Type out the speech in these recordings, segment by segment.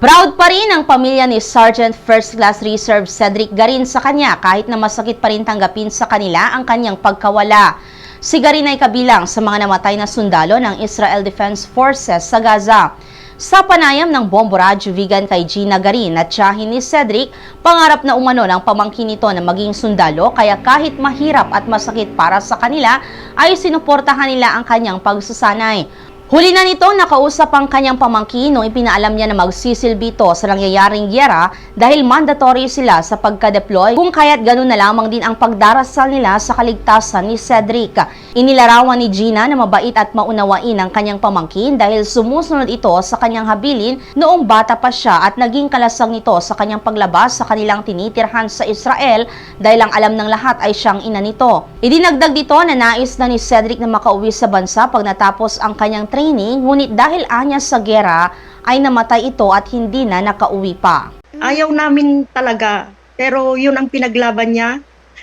Proud pa rin ang pamilya ni Sergeant First Class Reserve Cedric Garin sa kanya kahit na masakit pa rin tanggapin sa kanila ang kanyang pagkawala. Si Garin ay kabilang sa mga namatay na sundalo ng Israel Defense Forces sa Gaza. Sa panayam ng bombo radyo vegan kay Gina Garin at tiyahin ni Cedric, pangarap na umano ng pamangkin nito na maging sundalo kaya kahit mahirap at masakit para sa kanila ay sinuportahan nila ang kanyang pagsasanay. Huli na nito nakausap ang kanyang pamangkin nung ipinaalam niya na magsisilbi ito sa nangyayaring gyera dahil mandatory sila sa pagka-deploy kung kaya't ganun na lamang din ang pagdarasal nila sa kaligtasan ni Cedric. Inilarawan ni Gina na mabait at maunawain ang kanyang pamangkin dahil sumusunod ito sa kanyang habilin noong bata pa siya at naging kalasang nito sa kanyang paglabas sa kanilang tinitirhan sa Israel dahil ang alam ng lahat ay siyang ina nito. Idinagdag dito na nais na ni Cedric na makauwi sa bansa pag natapos ang kanyang training ngunit dahil anya sa gera ay namatay ito at hindi na nakauwi pa. Ayaw namin talaga. Pero yun ang pinaglaban niya.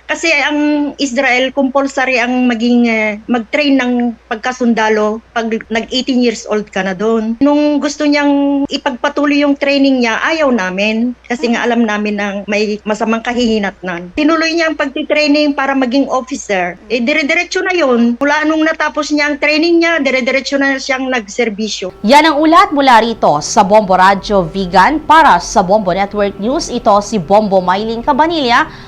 Kasi ang Israel compulsory ang maging eh, mag-train ng pagkasundalo pag nag-18 years old ka na doon. Nung gusto niyang ipagpatuloy yung training niya, ayaw namin. Kasi nga alam namin na may masamang kahihinatnan. Tinuloy niya ang pagtitraining para maging officer. Eh, dire-diretso na yun. Mula nung natapos niya ang training niya, dire-diretso na siyang nagserbisyo. Yan ang ulat mula rito sa Bombo Radyo Vegan para sa Bombo Network News. Ito si Bombo Mailing Cabanilla